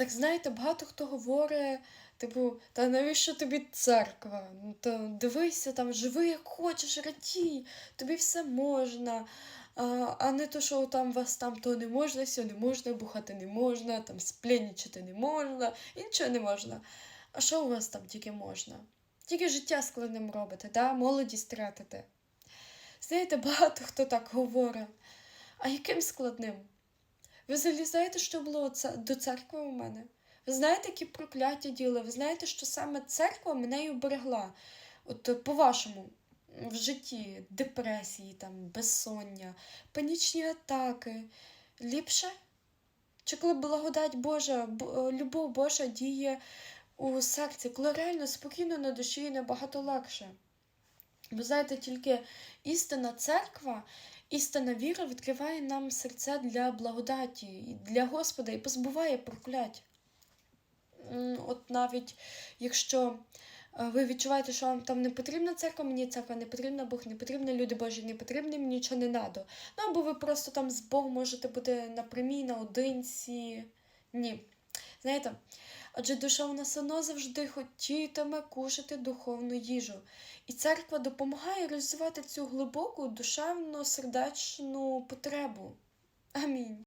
Так знаєте, багато хто говорить, типу, та навіщо тобі церква? Ну, то дивися, там, живи як хочеш, радій, тобі все можна. А, а не то, що там вас там то не можна, сьо не можна, бухати не можна, там сплєнничати не можна, нічого не можна. А що у вас там тільки можна? Тільки життя складним робите, да? молодість тратите. Знаєте, багато хто так говорить. А яким складним? Ви взагалі знаєте, що було до церкви у мене? Ви знаєте, які прокляття діли? Ви знаєте, що саме церква мене й уберегла. От е, по-вашому, в житті депресії, там, безсоння, панічні атаки. Ліпше? Чи коли благодать Божа, е, любов Божа діє у серці, коли реально спокійно на душі і набагато легше. Ви знаєте, тільки істинна церква, істинна віра відкриває нам серця для благодаті, для Господа і позбуває проклять. От навіть якщо е, ви відчуваєте, що вам там не потрібна церква, мені церква не потрібна, Бог не потрібна, люди Божі не потрібні, мені нічого не треба. Ну або ви просто там з Богом можете бути напрямій, наодинці. Ні. Знаєте, адже душа у нас одно завжди хотітиме кушати духовну їжу. І церква допомагає розвивати цю глибоку душевно сердечну потребу. Амінь.